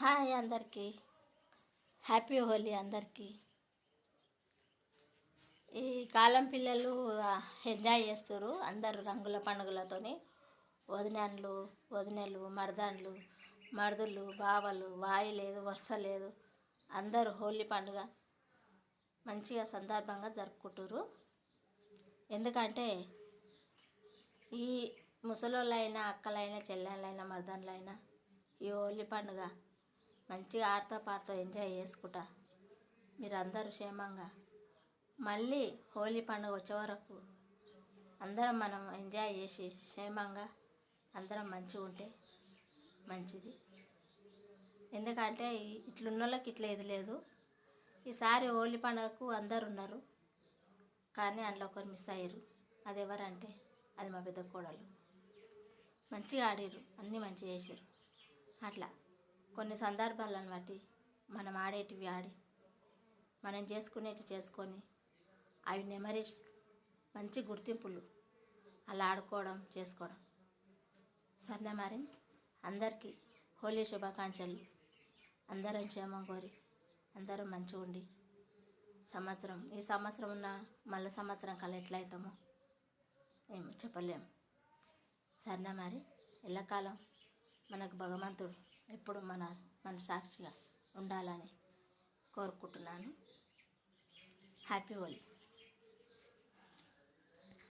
Hi అందరికీ. Happy Holi అందరికీ. ఈ కాలం పిల్లలు ఎంజాయ్ చేస్తారు అందరు రంగుల పండుగలతోని. వదినాన్లు వదినలు మరదాన్లు మరుదులు బావలు వాయి లేదు వరుస లేదు. అందరూ హోలీ పండుగ మంచిగా సందర్భంగా జరుపుకుంటారు ఎందుకంటే ఈ ముసలోళ్ళైనా అక్కలైనా చెల్లెళ్ళైనా మరదాన్లైనా ఈ హోలీ పండుగ మంచిగా ఆడతా పాడుతూ ఎంజాయ్ చేసుకుంటా. మీరు అందరూ క్షేమంగా. మళ్ళీ హోలీ పండుగ వచ్చే వరకు అందరం మనం ఎంజాయ్ చేసి క్షేమంగా అందరం మంచిగా ఉంటే మంచిది. ఎందుకంటే ఇట్లున్న వాళ్ళకి ఇట్లా ఇది లేదు. ఈసారి హోలీ పండుగకు అందరు ఉన్నారు. కానీ అందులో ఒకరు మిస్ అయ్యారు. అది ఎవరంటే అది మా పెద్ద కోడలు. మంచిగా ఆడిర్రు. అన్నీ మంచిగా చేసారు అట్లా. కొన్ని సందర్భాలను బట్టి మనం ఆడేటివి ఆడి మనం చేసుకునేటివి చేసుకొని అవి మెమరీస్ మంచి గుర్తింపులు. అలా ఆడుకోవడం చేసుకోవడం. సర్నే మరి? అందరికీ హోలీ శుభాకాంక్షలు. అందరం క్షేమం కోరి అందరం మంచిగా ఉండి సంవత్సరం ఈ సంవత్సరం ఉన్న మళ్ళీ సంవత్సరం కల్లా ఎట్లయితామో ఏమి చెప్పలేము సరేనా మరి? ఎల్లకాలం మనకు భగవంతుడు. ఎప్పుడు మన మన సాక్షిగా ఉండాలని కోరుకుంటున్నాను. హ్యాపీ హోలీ.